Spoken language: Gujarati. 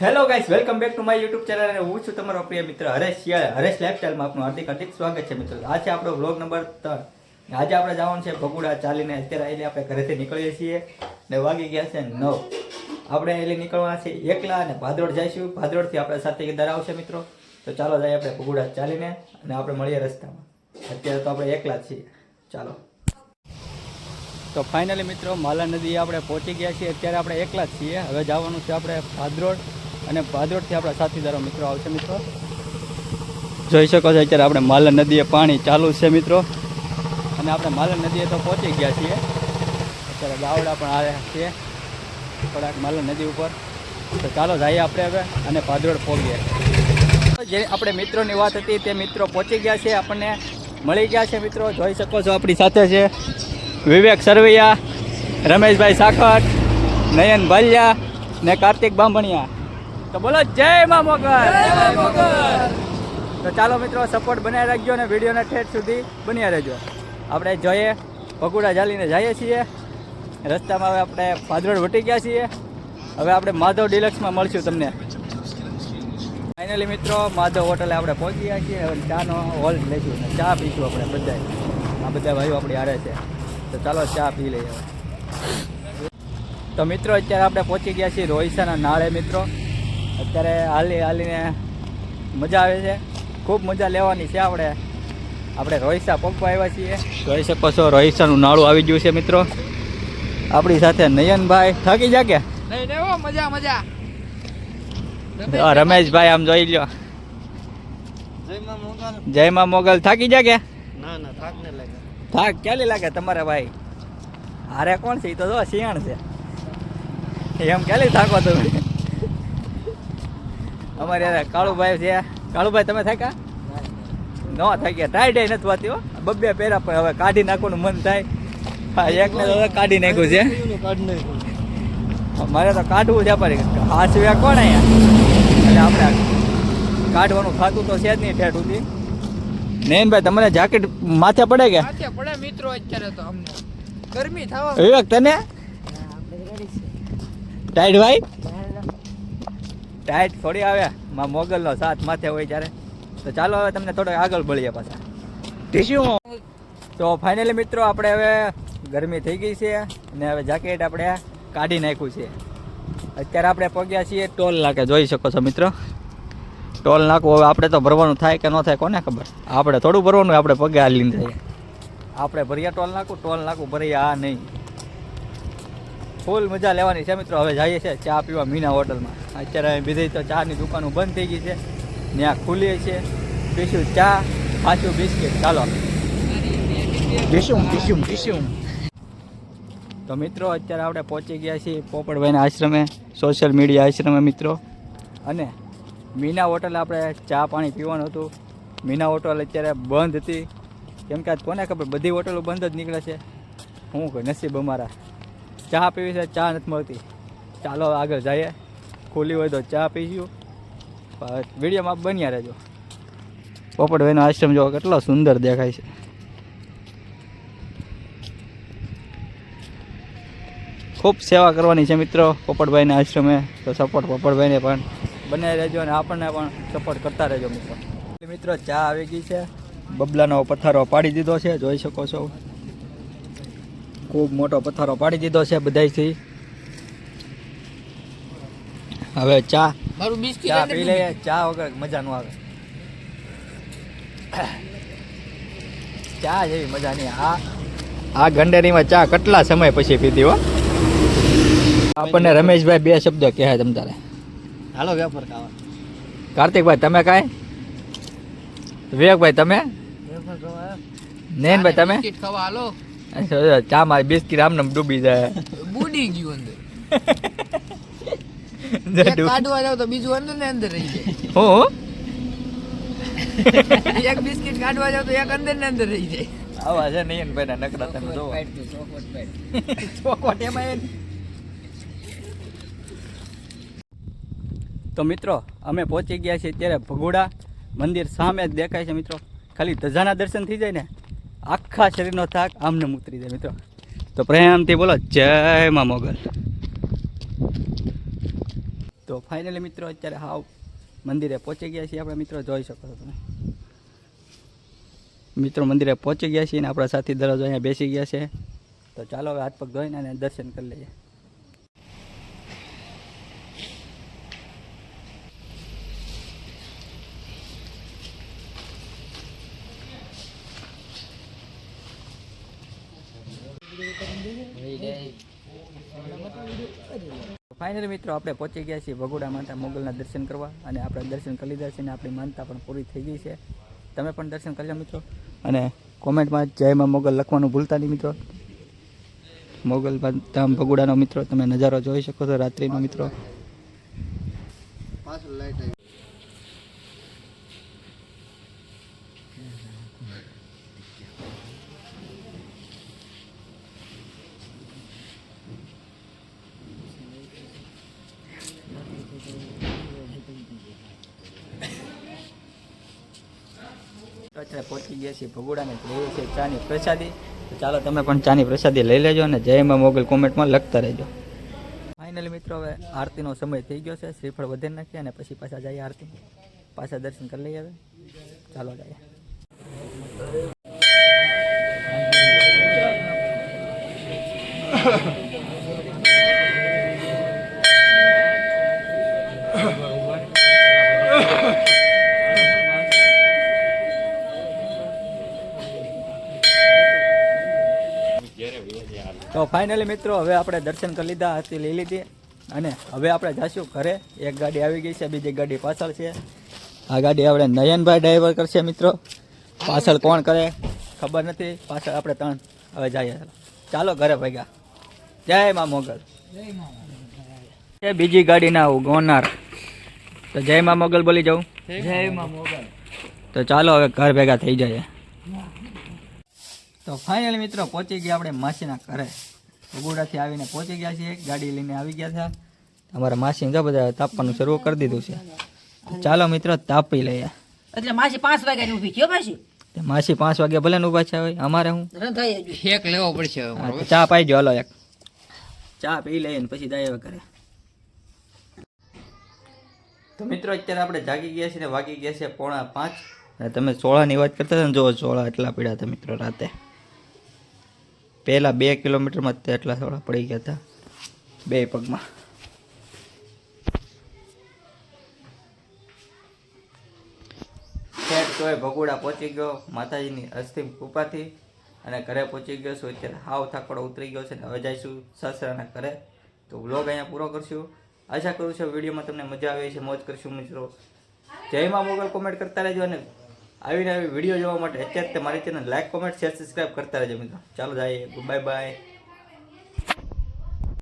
Hello guys welcome back to my YouTube channel અને હું છું તમારો પ્રિય મિત્ર હરેશ શિયાળ. હરેશ લાઇફસ્ટાઈલમાં આપનું હાર્દિક હાર્દિક સ્વાગત છે મિત્રો. આ છે આપણો વ્લોગ નંબર ત્રણ. આજે આપણે જવાનું છે ભગુડા ચાલીને. અત્યારે એટલે આપણે ઘરેથી નીકળીએ છીએ ને વાગી ગયા છે નવ. આપણે એટલે નીકળવાના છીએ એકલા અને ભાદરોડ જઈશું. ભાદરોડથી આપણે સાથેદાર આવશે મિત્રો. તો ચાલો જઈએ આપણે ભગુડા ચાલીને અને આપણે મળીએ રસ્તામાં. અત્યારે તો આપણે એકલા છીએ. ચાલો. તો ફાઇનલી મિત્રો, માલા નદી આપણે પહોંચી ગયા છીએ. અત્યારે આપણે એકલા જ છીએ. હવે જવાનું છે આપણે ભાદરોડ. અને ભાદરોડથી આપણા સાથીદારો મિત્રો આવશે મિત્રો. જોઈ શકો છો અત્યારે આપણે માલા નદીએ પાણી ચાલુ છે મિત્રો. અને આપણે માલા નદીએ તો પહોંચી ગયા છીએ. અત્યારે ગાવડા પણ આવ્યા છીએ થોડાક માલા નદી ઉપર. તો ચાલો જઈએ આપણે હવે અને ભાદરોડ પહોંચીએ. જે આપણે મિત્રોની વાત હતી તે મિત્રો પહોંચી ગયા છે. આપણને મળી ગયા છે મિત્રો. જોઈ શકો છો આપણી સાથે છે વિવેક સરવૈયા, રમેશભાઈ સાખર, નયન ભાલિયા ને કાર્તિક બાંભણિયા તો બોલો જય મા મોગલ. તો ચાલો મિત્રો સપોર્ટ બનાવી રાખજો અને વિડીયોને ઠેઠ સુધી બન્યા રહેજો. આપણે જોઈએ પકુડા ચાલીને જઈએ છીએ. રસ્તામાં હવે આપણે ભાદરોડ વટી ગયા છીએ. હવે આપણે માધવ ડિલક્સમાં મળશું તમને. ફાઇનલી મિત્રો માધવ હોટલે આપણે પહોંચી ગયા છીએ. હવે ચાનો હોલ્ડ લઈશું. ચા પીશું આપણે બધા આ બધા ભાઈઓ આપણી આડે છે. તો ચાલો ચા પી લઈએ હવે. તો મિત્રો અત્યારે આપણે પહોંચી ગયા છીએ રોહિસાના નાળે મિત્રો. અત્યારે હાલી હાલીને મજા આવે છે. ખૂબ મજા લેવાની છે આપણે. આપણે રોહિસા પગવા આવ્યા છીએ. જોઈ શકો છો રોહિસાનું નાળું આવી ગયું છે મિત્રો. આપણી સાથે નયનભાઈ થાકી જા કે? નહીં નહીં હો, મજા મજા. રમેશભાઈ આમ જોઈ લ્યો. જય માં મોગલ. થાકી જા કે? ના ના થાક ને લાગે થાક ક્યારે લાગે તમારે ભાઈ? અરે કોણ છે? એ તો જો શિયાણ છે. એમ ક્યારે થાકો તમે? અમારે યાર કાળુભાઈ છે. કાળુભાઈ તમે થાક્યા? ન થાક્યા. ટાઈટ નથી વાતી હો. બબ્બે પહેરા પણ હવે કાઢી નાખવાનું મન થાય. હા એકને હવે કાઢી નાખ્યું છે. મારે તો કાઢવું છે પણ હાસવ્યા કોણ અહીંયા? એટલે આપણે કાઢવાનું ખાતું તો છે જ નહીં ઠેઠ સુધી. નયનભાઈ તમને જાકેટ માથે પડે કે? પડે મિત્રો અત્યારે તો અમને. ગરમી થવા વિવેક તને? ટાઈટ ભાઈ? ટાઈટ થોડી આવે. માં મોગલનો સાથ માથે હોય ત્યારે. તો ચાલો હવે તમને થોડો આગળ બળીએ પાછા. ટીશ્યુ તો ફાઇનલી મિત્રો આપણે હવે ગરમી થઈ ગઈ છે અને હવે જાકેટ આપણે કાઢી નાખ્યું છે. અત્યારે આપણે પગ્યા છીએ ટોલ નાકે. જોઈ શકો છો મિત્રો. ટોલ નાખવું હવે આપણે તો ભરવાનું થાય કે ન થાય કોને ખબર. આપણે થોડું ભરવાનું આપણે પગે હાલીને જઈએ આપણે ભરીએ ટોલ નાખું ટોલ નાખું ભરીએ આ નહીં. ફૂલ મજા લેવાની છે મિત્રો. હવે જઈએ છે ચા પીવા મીના હોટલમાં. અત્યારે અહીં બીજી તો ચાની દુકાનો બંધ થઈ ગઈ છે. ત્યાં ખુલીએ છે પીશું ચા પાછું બિસ્કિટ. ચાલો. પીશું પીશું પીશું. તો મિત્રો અત્યારે આપણે પહોંચી ગયા છીએ પોપડભાઈના આશ્રમે સોશિયલ મીડિયા આશ્રમે મિત્રો. અને મીના હોટલ આપણે ચા પાણી પીવાનું હતું. મીના હોટલ અત્યારે બંધ હતી. કેમ કે આજ કોને ખબર? બધી હોટલો બંધ જ નીકળે છે. કહે નસીબ અમારા? ચા પીવી છે, ચા નથી મળતી. ચાલો આગળ જઈએ. ખુલ્લી હોય તો ચા પીશું વિડીયોમાં બન્યા રહેજો. પોપટભાઈનો આશ્રમ જોવો, કેટલો સુંદર દેખાય છે. ખૂબ સેવા કરવાની છે મિત્રો પોપટભાઈના આશ્રમે. તો સપોર્ટ પોપટભાઈને પણ. બનાવી રહેજો અને આપણને પણ સપોર્ટ કરતા રહેજો મિત્રો. મિત્રો, ચા આવી ગઈ છે. બબલાનો પથારો પાડી દીધો છે, જોઈ શકો છો. ખૂબ મોટો પથ્થરો પાડી દીધો છે બધાથી હવે ચા મારું બિસ્કિટ ચા પી લઈએ. ચા વગર મજા ન આવે. ચા જેવી મજા નહીં. આ આ ગંડેરીમાં ચા કેટલા સમય પછી પીધી હો? આપણને રમેશભાઈ બે શબ્દ કહે તમ તારે હાલો વેફર ખાવા. કાર્તિકભાઈ તમે કાંઈ? વિવેકભાઈ તમે? નયનભાઈ તમે? બિસ્કિટ ખાવા હાલો. ચા માં બિસ્કિટ આમ ડૂબી જાય. બુડી ગયું અંદર. કાઢવા જાવ તો બીજું અંદર ને અંદર રહી જાય. હો એક બિસ્કિટ કાઢવા જાવ તો એક અંદર ને અંદર રહી જાય. આવા છે નયનભાઈ ના નકરા તમે જો ચોકોટ એમાં તો મિત્રો અમે પહોંચી ગયા છીએ ત્યારે ભગોડા મંદિર સામે જ દેખાય છે મિત્રો. ખાલી ધજાના દર્શન થઈ જાય ને. આખા શરીરનો થાક આમને ઉતરી જાય મિત્રો. તો પ્રેમથી બોલો, જય મા મોગલ. તો ફાઇનલી મિત્રો, અત્યારે હાવ મંદિરે પહોંચી ગયા છીએ આપણે. મિત્રો, જોઈ શકો છો તમે. મિત્રો, મંદિરે પહોંચી ગયા છીએ અને આપણા સાથી દરરોજ અહીંયા બેસી ગયા છે. તો ચાલો હવે હાથ પગ ધોઈને અને દર્શન કરી લઈએ. ફાઇનલી મિત્રો, આપણે પહોંચી ગયા છીએ ભગોડા માતા મોગલના દર્શન કરવા અને આપણે દર્શન કરી લીધા છે અને આપણી માનતા પણ પૂરી થઈ ગઈ છે. તમે પણ દર્શન કરી મિત્રો. અને કોમેન્ટમાં જય માં મોગલ લખવાનું ભૂલતા નહીં મિત્રો. મોગલ ધામ ભગોડાનો મિત્રો, તમે નજારો જોઈ શકો છો રાત્રિનો મિત્રો. અત્યારે પહોંચી ગયા છીએ ભગોડાને લઈએ છીએ ચાની પ્રસાદી. તો ચાલો તમે પણ ચાની પ્રસાદી લઈ લેજો અને જયમાં મોગલ કોમેન્ટમાં લખતા રહેજો. ફાઇનલી મિત્રો, હવે આરતીનો સમય થઈ ગયો છે. શ્રીફળ વધે નાખીએ અને પછી પાછા જઈએ આરતી. પાછા દર્શન કરી લઈએ હવે. ચાલો જઈએ. ફાઇનલી મિત્રો હવે આપણે દર્શન કરી લીધા હતી લઈ લીધી. અને હવે આપણે જઈશું ઘરે. એક ગાડી આવી ગઈ છે બીજી ગાડી પાછળ છે. આ ગાડી આપણે નયનભાઈ ડ્રાઈવર કરશે મિત્રો. પાછળ કોણ કરે ખબર નથી. પાછળ આપણે ત્રણ. હવે જઈએ. ચાલો ઘરે ભેગા જય મા મોગલ. એ બીજી ગાડી ના આવું ગોનાર. તો જય મા મોગલ બોલી જાઉં. જય મા મોગલ. તો ચાલો હવે ઘર ભેગા થઈ જાય તો ફાઇનલી મિત્રો પહોંચી ગયા આપણે માસીના ઘરે. બગોડાથી આવીને પહોંચી ગયા છીએ. ગાડી લઈને આવી ગયા હતા અમારા માસી ને બધા તાપવાનું શરૂ કરી દીધું છે. ચાલો મિત્રો તાપી લઈએ. એટલે માસી પાંચ વાગ્યા ઊભી થયો માસી? માસી પાંચ વાગ્યા ભલે ઊભા ઊભા છે હોય અમારે હું? શેક લેવો પડશે હવે ચા પાઈ દો હાલો એક. ચા પી લઈએ ને પછી જઈએ કરે તો મિત્રો અત્યારે આપણે જાગી ગયા છીએ ને વાગી ગયા છે પોણા પાંચ. અને તમે સોળાની વાત કરતા હતા ને જો સોળા એટલા પીડા હતા મિત્રો રાતે. પહેલાં બે કિલોમીટરમાં જ એટલા સોળા પડી ગયા હતા. બે પગમાં. તોય ભગોડા પહોંચી ગયો, માતાજીની અસ્થિ કૃપાથી અને ઘરે પહોંચી ગયો છું. અત્યારે હાવ થાકડો ઉતરી ગયો છે અને હવે જઈશું સાસરાના ઘરે. તો વ્લોગ અહીંયા પૂરો કરશું. આશા કરું છું વિડીયોમાં તમને મજા આવી છે મોજ કરશું મિત્રો. જયમાં મોગલ કોમેન્ટ કરતા રહેજો અને આવીને આવી વીડિયો જોવા માટે, અત્યારે મારી channel like comment share subscribe કરતા રહેજો મિત્રો. ચાલો જાય બાય બાય